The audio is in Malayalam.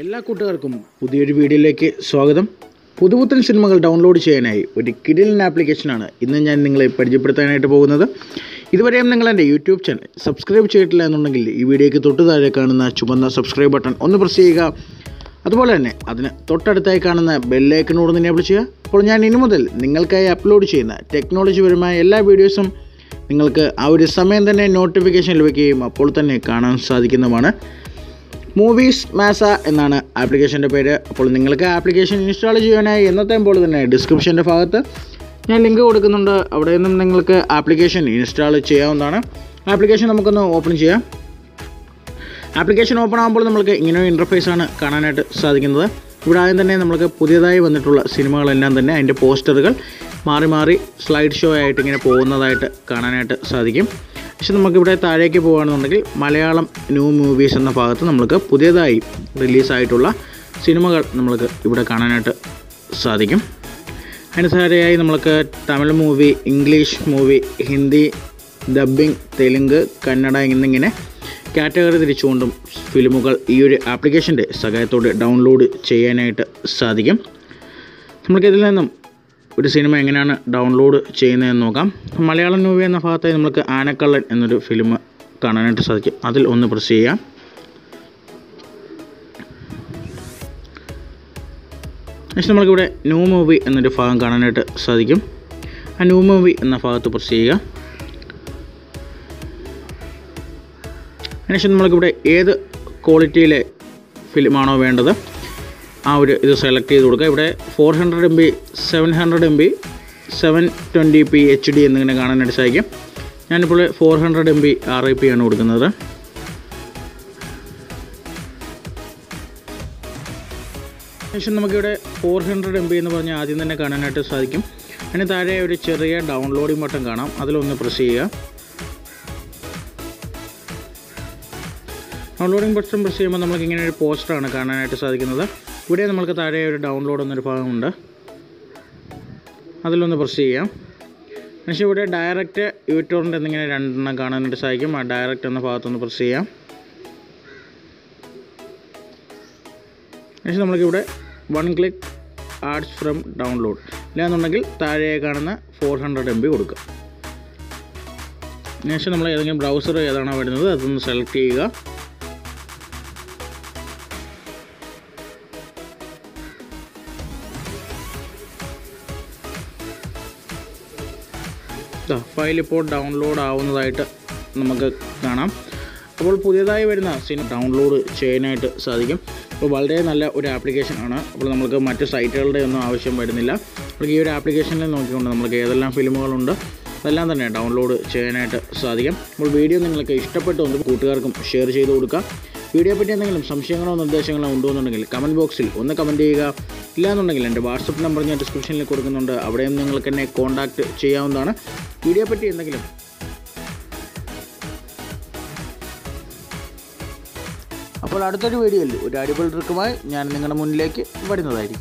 എല്ലാ കൂട്ടുകാർക്കും പുതിയൊരു വീഡിയോയിലേക്ക് സ്വാഗതം. പുതുപുത്തൻ സിനിമകൾ ഡൗൺലോഡ് ചെയ്യാനായി ഒരു കിഡിലൻ ആപ്ലിക്കേഷനാണ് ഇന്ന് ഞാൻ നിങ്ങളെ പരിചയപ്പെടുത്താനായിട്ട് പോകുന്നത്. ഇതുവരെയും നിങ്ങൾ എന്റെ യൂട്യൂബ് ചാനൽ സബ്സ്ക്രൈബ് ചെയ്തിട്ടില്ല എന്നുണ്ടെങ്കിൽ ഈ വീഡിയോയ്ക്ക് തൊട്ട് താഴെ കാണുന്ന ചുമന്ന സബ്സ്ക്രൈബ് ബട്ടൺ ഒന്ന് പ്രസ് ചെയ്യുക. അതുപോലെ തന്നെ അതിന് തൊട്ടടുത്തായി കാണുന്ന ബെല്ലൈക്കനോട് എനേബിൾ ചെയ്യുക. അപ്പോൾ ഞാൻ ഇനി മുതൽ നിങ്ങൾക്കായി അപ്ലോഡ് ചെയ്യുന്ന ടെക്നോളജിപരമായ എല്ലാ വീഡിയോസും നിങ്ങൾക്ക് ആ ഒരു സമയം തന്നെ നോട്ടിഫിക്കേഷൻ ലഭിക്കുകയും അപ്പോൾ തന്നെ കാണാൻ സാധിക്കുന്നതുമാണ് മൂവീസ് മാസ എന്നാണ് ആപ്ലിക്കേഷന്റെ പേര്. അപ്പോൾ നിങ്ങൾക്ക് ആപ്ലിക്കേഷൻ ഇൻസ്റ്റാൾ ചെയ്യാനായി എന്നത്തെ പോലെ തന്നെ ഡിസ്ക്രിപ്ഷന്റെ ഭാഗത്ത് ഞാൻ ലിങ്ക് കൊടുക്കുന്നുണ്ട്. അവിടെ നിന്നും നിങ്ങൾക്ക് ആപ്ലിക്കേഷൻ ഇൻസ്റ്റാൾ ചെയ്യാവുന്നതാണ്. ആപ്ലിക്കേഷൻ നമുക്കൊന്ന് ഓപ്പൺ ചെയ്യാം. ആപ്ലിക്കേഷൻ ഓപ്പൺ ആകുമ്പോൾ നമുക്ക് ഇങ്ങനെ ഒരു ഇന്റർഫേസ് ആണ് കാണാനായിട്ട് സാധിക്കുന്നത്. ഇവിടെ ആദ്യം തന്നെ നമുക്ക് പുതിയതായി വന്നിട്ടുള്ള സിനിമകളെല്ലാം തന്നെ അതിന്റെ പോസ്റ്ററുകൾ മാറി മാറി സ്ലൈഡ് ഷോ ആയിട്ട് ഇങ്ങനെ പോകുന്നതായിട്ട് കാണാനായിട്ട് സാധിക്കും. പക്ഷെ നമുക്കിവിടെ താഴേക്ക് പോകുകയാണെന്നുണ്ടെങ്കിൽ മലയാളം ന്യൂ മൂവീസ് എന്ന ഭാഗത്ത് നമ്മൾക്ക് പുതിയതായി റിലീസായിട്ടുള്ള സിനിമകൾ നമ്മൾക്ക് ഇവിടെ കാണാനായിട്ട് സാധിക്കും. അതിന് നമ്മൾക്ക് Tamil movie English movie Hindi dubbing Telugu Kannada എന്നിങ്ങനെ കാറ്റഗറി തിരിച്ചുകൊണ്ടും ഫിലിമുകൾ ഈ ഒരു ആപ്ലിക്കേഷന്റെ സഹായത്തോടെ ഡൗൺലോഡ് ചെയ്യാനായിട്ട് സാധിക്കും. നമുക്കിതിൽ നിന്നും ഒരു സിനിമ എങ്ങനെയാണ് ഡൗൺലോഡ് ചെയ്യുന്നതെന്ന് നോക്കാം. മലയാളം മൂവി എന്ന ഭാഗത്തായി നമുക്ക് ആനക്കള്ളൻ എന്നൊരു ഫിലിം കാണാനായിട്ട് സാധിക്കും. അതിൽ ഒന്ന് പ്രസ് ചെയ്യാം. പക്ഷേ നമുക്കിവിടെ ന്യൂ മൂവി എന്നൊരു ഭാഗം കാണാനായിട്ട് സാധിക്കും. ആ ന്യൂ മൂവി എന്ന ഭാഗത്ത് പ്രസ് ചെയ്യുക. അതിനുശേഷം നമ്മൾക്കിവിടെ ഏത് ക്വാളിറ്റിയിലെ ഫിലിമാണോ വേണ്ടത്? ആ ഒരു ഇത് സെലക്ട് ചെയ്ത് കൊടുക്കുക. ഇവിടെ four hundred M B seven hundred M B seven twenty P H D എന്നിങ്ങനെ കാണാനായിട്ട് സാധിക്കും. ഞാനിപ്പോൾ four hundred M B R I P ആണ് കൊടുക്കുന്നത്. ശേഷം നമുക്കിവിടെ ഫോർ ഹൺഡ്രഡ് എം ബി എന്ന് പറഞ്ഞാൽ ആദ്യം തന്നെ കാണാനായിട്ട് സാധിക്കും. അതിന് താഴെ ഒരു ചെറിയ ഡൗൺലോഡിംഗ് ബട്ടൺ കാണാം. അതിലൊന്ന് പ്രസ് ചെയ്യുക. ഡൗൺലോഡിംഗ് ബട്ടൺ പ്രസ് ചെയ്യുമ്പോൾ നമുക്ക് ഇങ്ങനെ ഒരു പോസ്റ്ററാണ് കാണാനായിട്ട് സാധിക്കുന്നത്. ഇവിടെ നമ്മൾക്ക് താഴെ ഒരു ഡൗൺലോഡ് എന്നൊരു ഭാഗമുണ്ട്. അതിലൊന്ന് പ്രസ് ചെയ്യാം. പക്ഷേ ഇവിടെ ഡയറക്റ്റ് യൂട്യൂബിന്റെ എന്തെങ്കിലും രണ്ടെണ്ണം കാണാനായിട്ട് സാധിക്കും. ആ ഡയറക്റ്റ് എന്ന ഭാഗത്തൊന്ന് പ്രസ് ചെയ്യാം. പക്ഷേ നമ്മൾക്കിവിടെ one click arts from download ഇല്ലാന്നുണ്ടെങ്കിൽ താഴെ കാണുന്ന ഫോർ ഹൺഡ്രഡ് എം ബി കൊടുക്കുക ശേഷം നമ്മൾ ഏതെങ്കിലും ബ്രൗസർ ഏതാണോ വരുന്നത് അതൊന്ന് സെലക്ട് ചെയ്യുക. ഫയൽ ഇപ്പോൾ ഡൗൺലോഡ് ആവുന്നതായിട്ട് നമുക്ക് കാണാം. അപ്പോൾ പുതിയതായി വരുന്ന സിനിമ ഡൗൺലോഡ് ചെയ്യാനായിട്ട് സാധിക്കും. അപ്പോൾ വളരെ നല്ല ഒരു ആപ്ലിക്കേഷൻ ആണ്. അപ്പോൾ നമുക്ക് മറ്റ് സൈറ്റുകളുടെ ഒന്നും ആവശ്യം വരുന്നില്ല. അപ്പോൾ ഈ ഒരു ആപ്ലിക്കേഷനിൽ നോക്കിക്കൊണ്ട് നമുക്ക് ഏതെല്ലാം ഫിലിമുകളുണ്ട് അതെല്ലാം തന്നെ ഡൗൺലോഡ് ചെയ്യാനായിട്ട് സാധിക്കും. അപ്പോൾ വീഡിയോ നിങ്ങൾക്ക് ഇഷ്ടപ്പെട്ടുകൊണ്ട് കൂട്ടുകാർക്കും ഷെയർ ചെയ്ത് കൊടുക്കുക. വീഡിയോ പറ്റി എന്തെങ്കിലും സംശയങ്ങളോ നിർദ്ദേശങ്ങളോ ഉണ്ടോ എന്നുണ്ടെങ്കിൽ കമന്റ് ബോക്സിൽ ഒന്ന് കമന്റ് ചെയ്യുക. ഇല്ലാന്നുണ്ടെങ്കിൽ എന്റെ വാട്സപ്പ് നമ്പർ ഞാൻ ഡിസ്ക്രിപ്ഷനിൽ കൊടുക്കുന്നുണ്ട്. അവിടെയും നിങ്ങൾക്ക് എന്നെ കോൺടാക്റ്റ് ചെയ്യാവുന്നതാണ്. വീഡിയോ പറ്റി എന്തെങ്കിലും അപ്പോൾ അടുത്തൊരു വീഡിയോയിൽ ഒരു അടിപൊളി ട്രിക്കുമായി ഞാൻ നിങ്ങളുടെ മുന്നിലേക്ക് വരുന്നതായിരിക്കും.